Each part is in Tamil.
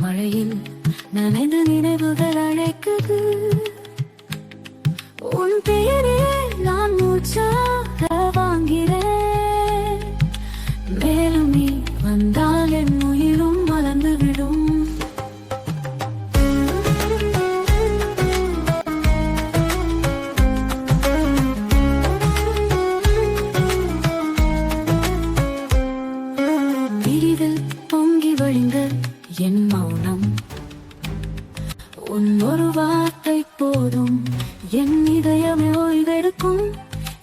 மழையில் நனைந்த நினைவுகள் அழைக்குது உன் பேரே நான் மூச்சாக வாங்கிறேன். மேலும் நீ வந்தால் என் உயிரும் மலர்ந்து விடும். பிரிவில் பொங்கி வழிந்த என் மௌனம். உன் ஒரு வார்த்தை போதும். என் இதயமே ஓய்வெடுக்கும்.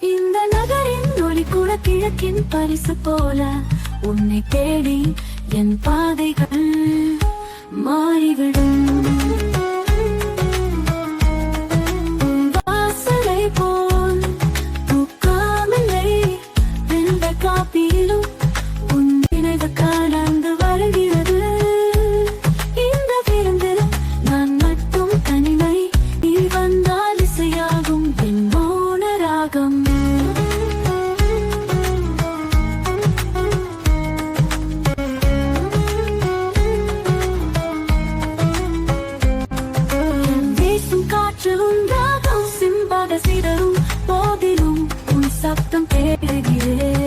இந்த நகரின் ஒளி கூட கிழக்கின் பரிசு போல. உன்னை தேடி என் பாதைகள் மாறிவிடும். ராகம் வீசும் காற்று உண்டாகும் சிம்பாக சிதறும் போதிலும் உன் சப்தம் கேட்கிறேன்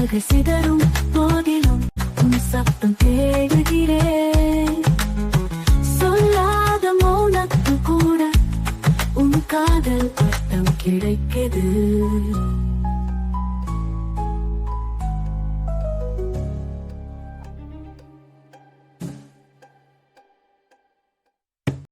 ஆக சிதறும் போதிலும் உன் சப்தம் தேடுகிறேன் சொல்லாத மௌனத்து கூட உன் காதல் பட்டம் கிடைக்குது.